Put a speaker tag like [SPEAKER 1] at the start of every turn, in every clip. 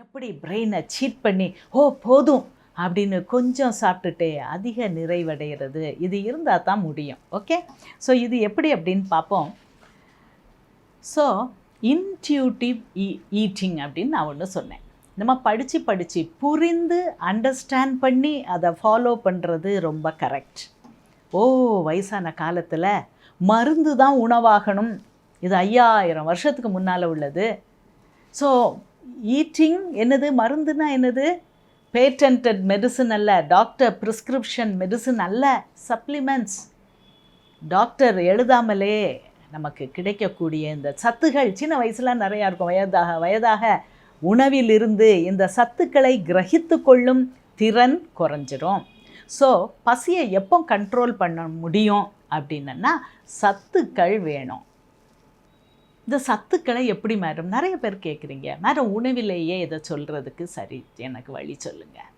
[SPEAKER 1] எப்படி பிரெயினை சீட் பண்ணி ஓ போதும் அப்படின்னு கொஞ்சம் சாப்பிட்டுட்டே அதிக நிறைவடைகிறது. இது இருந்தால் தான் முடியும். ஓகே ஸோ இது எப்படி அப்படின்னு பார்ப்போம். ஸோ இன்ட்யூட்டிவ் ஈ ஈட்டிங் அப்படின்னு நான் ஒன்று சொன்னேன். நம்ம படித்து படித்து புரிந்து அண்டர்ஸ்டாண்ட் பண்ணி அதை ஃபாலோ பண்ணுறது ரொம்ப கரெக்ட் ஓ வயசான காலத்தில் மருந்து தான் உணவாகணும். இது ஐயாயிரம் வருஷத்துக்கு முன்னால் உள்ளது. ஸோ ஈட்டிங் என்னது? மருந்துனா என்னது? பேட்டன்ட் மெடிசன் அல்ல டாக்டர் ப்ரிஸ்கிரிப்ஷன் மெடிசன் அல்ல சப்ளிமெண்ட்ஸ் டாக்டர் எழுதாமலே நமக்கு கிடைக்கக்கூடிய இந்த சத்துகள் சின்ன வயசில் நிறையா இருக்கும். வயதாக வயதாக உணவிலிருந்து இந்த சத்துக்களை கிரகித்து கொள்ளும் திறன் குறைஞ்சிரும். ஸோ பசியை எப்போ கண்ட்ரோல் பண்ண முடியும் அப்படின்னா சத்துக்கள் வேணும். இந்த சத்துக்களை எப்படி மேடம்? நிறைய பேர் கேட்குறீங்க. மேடம் உணவிலேயே இதை சொல்கிறதுக்கு சரி எனக்கு வழி சொல்லுங்கள்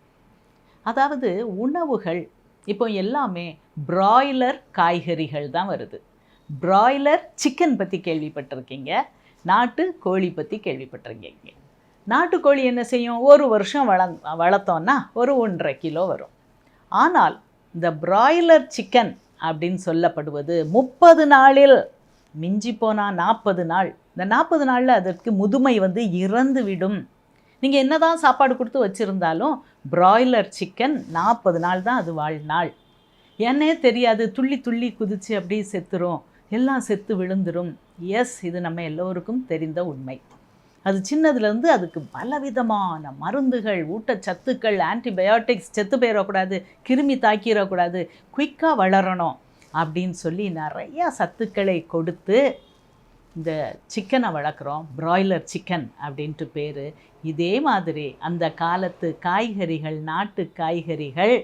[SPEAKER 1] அதாவது உணவுகள் இப்போ எல்லாமே பிராய்லர் காய்கறிகள் தான் வருது. பிராய்லர் சிக்கன் பற்றி கேள்விப்பட்டிருக்கீங்க. நாட்டு கோழி பற்றி கேள்விப்பட்டிருக்கீங்க. நாட்டுக்கோழி என்ன செய்யும்? ஒரு வருஷம் வள வளர்த்தோன்னா ஒரு ஒன்றரை கிலோ வரும். ஆனால் இந்த பிராய்லர் சிக்கன் அப்படின்னு சொல்லப்படுவது முப்பது நாளில் மிஞ்சி போனால் நாற்பது நாள். இந்த நாற்பது நாளில் அதற்கு முதுமை வந்து இறந்து விடும் நீங்கள் என்ன தான் சாப்பாடு கொடுத்து வச்சுருந்தாலும் பிராய்லர் சிக்கன் நாற்பது நாள் தான் அது வாழ்நாள். என்னே தெரியாது துள்ளி துள்ளி குதித்து அப்படியே செத்துரும். எல்லாம் செத்து விழுந்துரும். எஸ் இது நம்ம எல்லோருக்கும் தெரிந்த உண்மை. அது சின்னதுலேருந்து அதுக்கு பலவிதமான மருந்துகள் ஊட்டச்சத்துக்கள் ஆன்டிபயோட்டிக்ஸ் செத்து போயிடக்கூடாது கிருமி தாக்கிடக்கூடாது குயிக்காக வளரணும். அப்படின்னு சொல்லி நிறையா சத்துக்களை கொடுத்து இந்த சிக்கனை வளர்க்குறோம். பிராய்லர் சிக்கன் அப்படின்ட்டு பேர். இதே மாதிரி அந்த காலத்து காய்கறிகள் நாட்டு காய்கறிகள்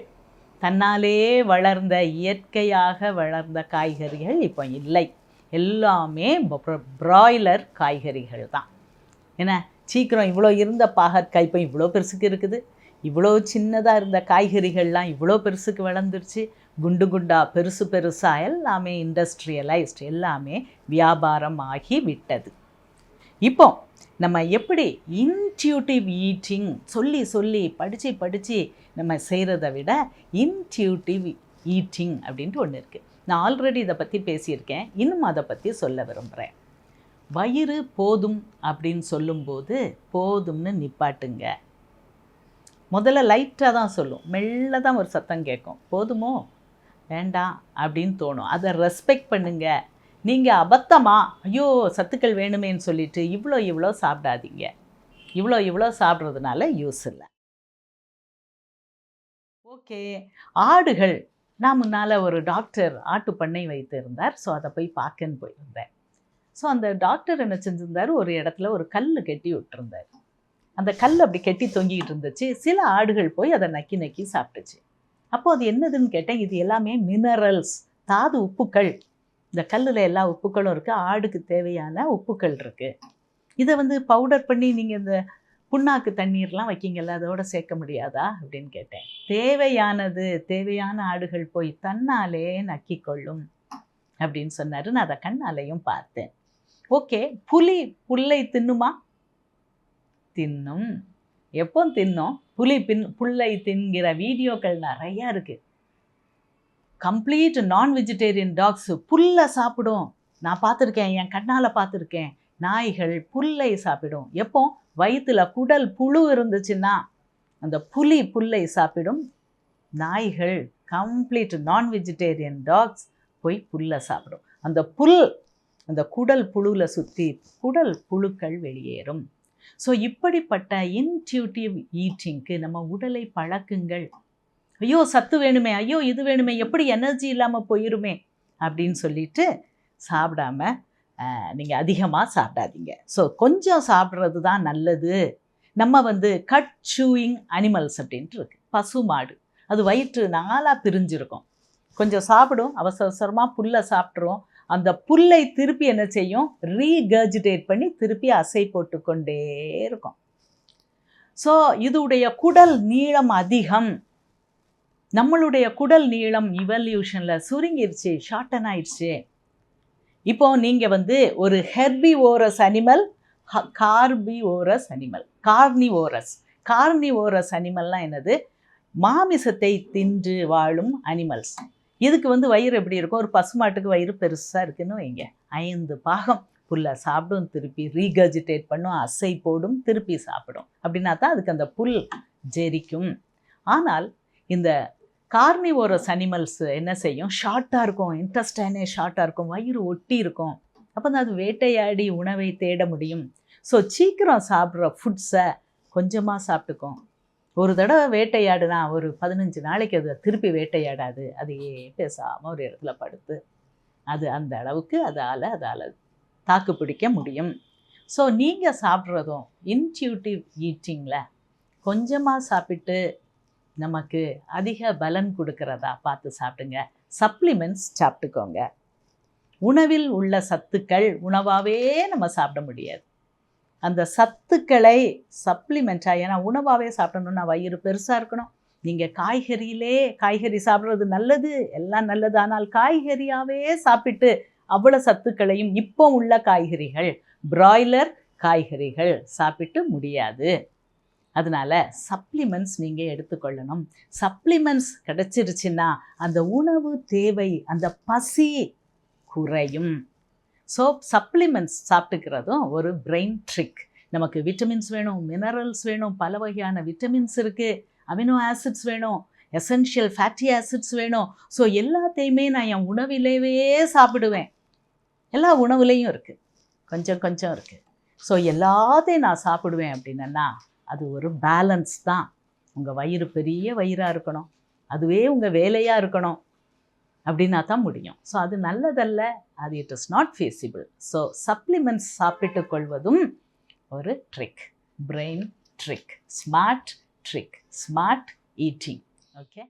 [SPEAKER 1] தன்னாலே வளர்ந்த இயற்கையாக வளர்ந்த காய்கறிகள் இப்போ இல்லை. எல்லாமே பிராய்லர் காய்கறிகள் தான். என்ன சீக்கிரம் இவ்வளோ இருந்த பாகற்காய் இப்போ இவ்வளோ பெருசுக்கு இருக்குது. இவ்வளோ சின்னதாக இருந்த காய்கறிகள்லாம் இவ்வளோ பெருசுக்கு வளர்ந்துருச்சு. குண்டு குண்டா பெருசு பெருசாக எல்லாமே இண்டஸ்ட்ரியலைஸ்ட் எல்லாமே வியாபாரம் ஆகி விட்டது. இப்போ நம்ம எப்படி இன்ட்யூட்டிவ் ஈட்டிங் சொல்லி சொல்லி படித்து படித்து நம்ம செய்கிறத விட இன்ட்யூட்டிவ் ஈட்டிங் அப்படின்ட்டு ஒன்று இருக்குது நான் ஆல்ரெடி இதை பற்றி பேசியிருக்கேன். இன்னும் அதை பற்றி சொல்ல விரும்புகிறேன் வயிறு போதும் அப்படின்னு சொல்லும்போது போதும்னு நிப்பாட்டுங்க. முதல்ல லைட்டாக தான் சொல்லும். மெல்ல தான் ஒரு சத்தம் கேட்கும். போதுமோ? வேண்டாம் அப்படின்னு தோணும். அதை ரெஸ்பெக்ட் பண்ணுங்க. நீங்கள் அபத்தமாக ஐயோ சத்துக்கள் வேணுமேன்னு சொல்லிட்டு இவ்வளோ இவ்வளோ சாப்பிடாதீங்க. இவ்வளோ இவ்வளோ சாப்பிட்றதுனால யூஸ் இல்லை. ஓகே. ஆடுகள். நான் முன்னால் ஒரு டாக்டர் ஆட்டு பண்ணை வைத்திருந்தார். ஸோ அதை போய் பார்க்கன்னு போயிருந்தேன். ஸோ அந்த டாக்டர் என்ன செஞ்சிருந்தார்? ஒரு இடத்துல ஒரு கல் கட்டி விட்டுருந்தார். அந்த கல் அப்படி கெட்டி தொங்கிக்கிட்டு இருந்துச்சு. சில ஆடுகள் போய் அதை நக்கி நக்கி சாப்பிட்டுச்சு. அப்போ அது என்னதுன்னு கேட்டேன் இது எல்லாமே மினரல்ஸ் தாது உப்புக்கள். இந்த கல்லில் எல்லா உப்புக்களும் இருக்குது ஆடுக்கு தேவையான உப்புக்கள் இருக்குது இதை வந்து பவுடர் பண்ணி நீங்கள் இந்த புண்ணாக்கு தண்ணீர்லாம் வைக்கிங்கல்ல அதோட சேர்க்க முடியாதா அப்படின்னு கேட்டேன். தேவையானது தேவையான ஆடுகள் போய் தன்னாலே நக்கிக்கொள்ளும் அப்படின்னு சொன்னார். நான் அதை கண்ணாலையும் பார்த்தேன். ஓகே புலி புல்லை தின்னுமா? தின்னும். எப்போ தின்னும்? புலி பின் புல்லை தின்கிற வீடியோக்கள் நிறையா இருக்குது கம்ப்ளீட் நான் வெஜிடேரியன் டாக்ஸ் புல்லை சாப்பிடும். நான் பார்த்துருக்கேன் என் கண்ணால் பார்த்துருக்கேன். நாய்கள் புல்லை சாப்பிடும். எப்போ? வயிற்றுல குடல் புழு இருந்துச்சுன்னா அந்த புலி புல்லை சாப்பிடும். நாய்கள் கம்ப்ளீட் நான் வெஜிடேரியன் டாக்ஸ் போய் புல்லை சாப்பிடும். அந்த புல் அந்த குடல் புழுவில் சுற்றி குடல் புழுக்கள் வெளியேறும். ஸோ இப்படிப்பட்ட இன்ட்யூட்டிவ் ஈட்டிங்க்கு நம்ம உடலை பழக்குங்கள். ஐயோ சத்து வேணுமே ஐயோ இது வேணுமே எப்படி எனர்ஜி இல்லாமல் போயிருமே அப்படின்னு சொல்லிட்டு சாப்பிடாம நீங்கள் அதிகமாக சாப்பிடாதீங்க. ஸோ கொஞ்சம் சாப்பிட்றது தான் நல்லது. நம்ம வந்து கட் சூயிங் அனிமல்ஸ் அப்படின்ட்டு இருக்கு. பசு மாடு. அது வயிற்று நாளாக பிரிஞ்சிருக்கும். கொஞ்சம் சாப்பிடும். அவசர அவசரமாக புல்லை சாப்பிட்ரும் அந்த புல்லை திருப்பி என்ன செய்யும்? ரீகர்ஜிடேட் பண்ணி திருப்பி அசை போட்டு கொண்டே இருக்கும். ஸோ இதுடைய குடல் நீளம் அதிகம். நம்மளுடைய குடல் நீளம் இவல்யூஷனில் சுருங்கிருச்சு ஷார்டன் ஆயிடுச்சு. இப்போ நீங்கள் வந்து ஒரு herbivorous animal carnivorous animal carnivorous carnivorous அனிமல்லாம் என்னது? மாமிசத்தை தின்று வாழும் அனிமல்ஸ் இதுக்கு வந்து வயிறு எப்படி இருக்கும்? ஒரு பசுமாட்டுக்கு வயிறு பெருசாக இருக்குன்னு வைங்க. ஐந்து பாகம் புல்லை சாப்பிடும் திருப்பி ரீகஜிடேட் பண்ணும் அசை போடும் திருப்பி சாப்பிடும். அப்படின்னா தான் அதுக்கு அந்த புல் ஜெரிக்கும். ஆனால் இந்த கார்னிவோரஸ் அனிமல்ஸ் என்ன செய்யும்? ஷார்ட்டாக இருக்கும். இன்ட்ரெஸ்டானே ஷார்ட்டாக இருக்கும். வயிறு ஒட்டி இருக்கும். அப்போ தான் அது வேட்டையாடி உணவை தேட முடியும். ஸோ சீக்கிரம் சாப்பிட்ற ஃபுட்ஸை கொஞ்சமாக சாப்பிட்டுக்கும் ஒரு தடவை வேட்டையாடுனா ஒரு பதினஞ்சு நாளைக்கு அது திருப்பி வேட்டையாடாது. அதையே பேசாமல் ஒரு இடத்துல படுத்து அது அந்த அளவுக்கு அதால் அதால் தாக்கு பிடிக்க முடியும். ஸோ நீங்கள் சாப்பிட்றதும் இன்ட்யூட்டிவ் ஈட்டிங்கில் கொஞ்சமாக சாப்பிட்டு நமக்கு அதிக பலன் கொடுக்கறதா பார்த்து சாப்பிடுங்க. சப்ளிமெண்ட்ஸ் சாப்பிட்டுக்கோங்க. உணவில் உள்ள சத்துக்கள் உணவாகவே நம்ம சாப்பிட முடியாது. அந்த சத்துக்களை சப்ளிமெண்ட்டாக ஏன்னா உணவாகவே சாப்பிடணும்னா வயிறு பெருசாக இருக்கணும். நீங்கள் காய்கறியிலே காய்கறி சாப்பிட்றது நல்லது எல்லாம் நல்லது. ஆனால் காய்கறியாகவே சாப்பிட்டு அவ்வளோ சத்துக்களையும் இப்போ உள்ள காய்கறிகள் பிராய்லர் காய்கறிகள் சாப்பிட்டு முடியாது. அதனால சப்ளிமெண்ட்ஸ் நீங்கள் எடுத்துக்கொள்ளணும். சப்ளிமெண்ட்ஸ் கிடச்சிருச்சுன்னா அந்த உணவு தேவை அந்த பசி குறையும். ஸோ சப்ளிமெண்ட்ஸ் சாப்பிட்டுக்கிறதும் ஒரு பிரெயின் ட்ரிக் நமக்கு விட்டமின்ஸ் வேணும் மினரல்ஸ் வேணும் பல வகையான விட்டமின்ஸ் இருக்குது அமினோ ஆசிட்ஸ் வேணும் எசென்ஷியல் ஃபேட்டி ஆசிட்ஸ் வேணும். ஸோ எல்லாத்தையுமே நான் என் உணவிலேயே சாப்பிடுவேன். எல்லா உணவுலேயும் இருக்குது கொஞ்சம் கொஞ்சம் இருக்குது ஸோ எல்லாத்தையும் நான் சாப்பிடுவேன் அப்படின்னா அது ஒரு பேலன்ஸ் தான். உங்கள் வயிறு பெரிய வயிறாக இருக்கணும். அதுவே உங்கள் வேலையாக இருக்கணும். அப்படின்னா தான் முடியும். ஸோ அது நல்லதல்ல அது it is not feasible so supplements சாப்பிட்டு கொள்வதும் ஒரு trick brain trick smart trick smart eating okay